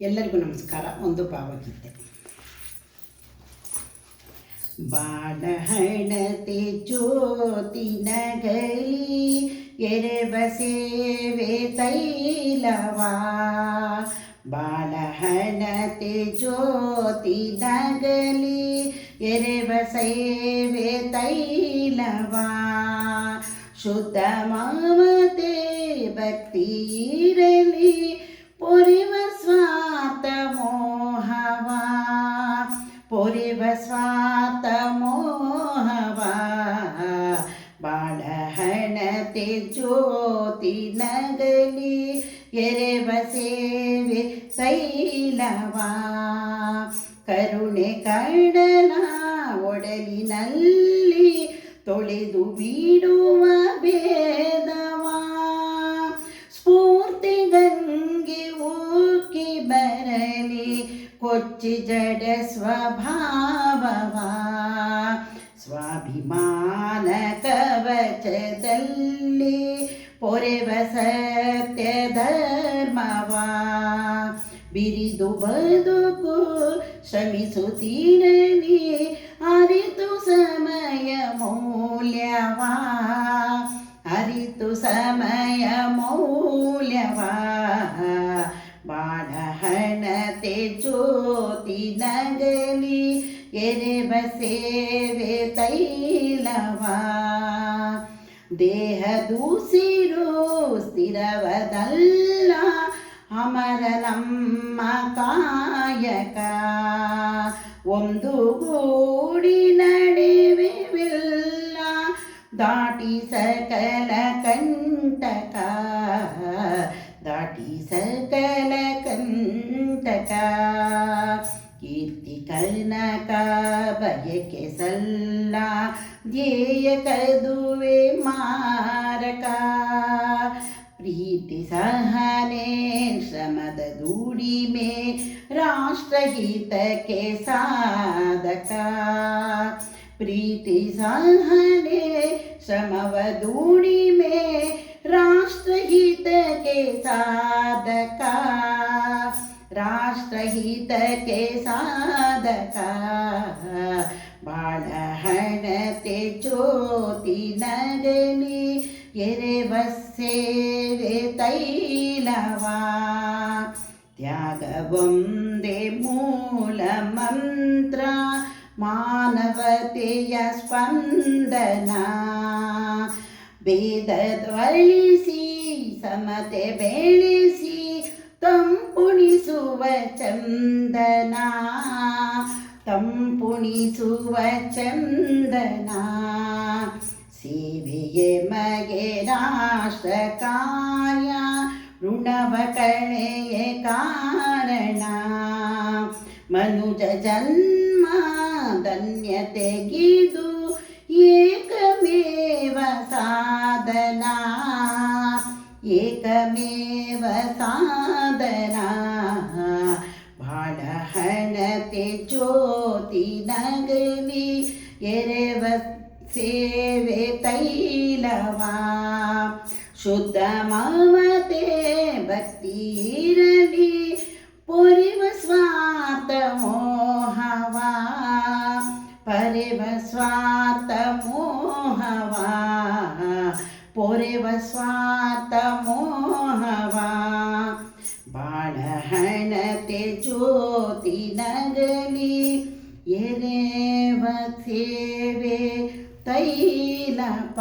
ಎಲ್ಲರಿಗೂ ನಮಸ್ಕಾರ ಒಂದು ಭಾವಗೀತೆ ಬಾಳಹಣತೆ ಜ್ಯೋತಿ ನಗಲಿ ಎರೆವ ಸೇವೆ ತೈಲವಾ ಬಾಳಹಣತೆ ಜ್ಯೋತಿ ನಗಲಿ ಎರೆವ ಸೇವೆ ತೈಲವಾ ಶುದ್ಧ ಮಮತೆ ಭಕ್ತಿ ಇರಲಿ ಪೊರೆವ ಸ್ವಾರ್ಥ ಮೋಹವ ಪೊರೆವ ಸ್ವಾರ್ಥ ಮೋಹವ ಬಾಳಹಣತೆ ಜ್ಯೋತಿ ನಗಲಿ ಎರೆವ ಸೇವೆ ತೈಲವ ಕರುಣೆ ಕಡಲ ಒಡಲಿನಲ್ಲಿ ತೊಳೆದು ಬಿಡುವ ಭೇದವ ಕೊಚ್ಚಿ ಜಡ ಸ್ವಭಾವವ ಸ್ವಾಭಿಮಾನ ಕವಚದಲ್ಲಿ ಪೊರೆವ ಸತ್ಯ ಧರ್ಮವ ಬಿರಿದು ಬದುಕು ಶ್ರಮಿಸುತ್ತೀರಲಿ ಅರಿತು ಸಮಯ ಮೌಲ್ಯವ ಅರಿತು ಸಮಯ ಮೌಲ್ಯವ ಬಾಳಹಣತೆ ಜ್ಯೋತಿ ನಗಲಿ ಎರೆಬ ಸೇವೆ ತೈಲವ. ದೇಹದೂಸಿರು ಸ್ಥಿರವದಲ್ಲ, ಅಮರ ನಮ್ಮ ಕಾಯಕ. ಒಂದು ಗೂಡಿ ನಡೆವೆಲ್ಲ ದಾಟಿ ಸಕಲ ಕಂಟಕ. ದಾಟಿ ಸಕಲ ಕಂಟಕ. ಕೀರ್ತಿ ಕನಕ ಬಯಕೆ ಸಲ್ಲ ಧ್ಯೇಯ ಕದುವೆ ಮಾರಕ ಪ್ರೀತಿ ಸಹನೆ ಶ್ರಮದ ದುಡಿಮೆ ರಾಷ್ಟ್ರಹಿತಕ್ಕೆ ಸಾಧಕ ಪ್ರೀತಿ ಸಹನೆ ಶ್ರಮವ ದುಡಿಮೆ ರಾಷ್ಟ್ರಹಿತಕ್ಕೆ ಸಾಧಕ ರಾಷ್ಟ್ರಹಿತಕ್ಕೆ ಸಾಧಕ. ಬಾಳಹಣತೆ ಜ್ಯೋತಿ ನಗಲಿ ಎರೆವ ಸೇವೆ ತೈಲವ. ತ್ಯಾಗವೊಂದೇ ಮೂಲ ಮಂತ್ರ ಮಾನವತೆಯ ಸ್ಪಂದನ. ಭೇದವಳಿಸಿ ಸಮತೆ ಬೆಳೆಸಿ ತಂಪುಣಿಸುವ ಚಂದನ ತಂಪುಣಿಸುವ ಚಂದನ. ಸಿವಿಗೆ ಮಗೆ ರಾಷ್ಟ್ರಕಾಯ, ಋಣವ ಕಳೆಯ ಕಾರಣ. ಮನುಜ ಜನ್ಮ ಧನ್ಯತೆಗಿದು ಏಕಮೇವ ಸಾಧನ. ಏಕಮೇವ ಸಾಧನ. ಬಾಳಹಣತೆ ಜ್ಯೋತಿ ನಗಲಿ ಎರೆವ ಸೇವೆ ತೈಲವ ಶುದ್ಧ ಮಮತೆ ಭಕ್ತಿ ಇರಲಿ ಪೊರೆವ ಸ್ವಾರ್ಥ ಮೋಹವ ಪರೆವ ಸ್ವಾರ್ಥ ಮೋಹವ ಪೊರೆವ ಸ್ವಾರ್ಥ ಮೋಹವ ಬಾಳಹಣತೆ ಜ್ಯೋತಿ ನಗಲಿ ಎರೆವ ಸೇವೆ ತೈಲಪ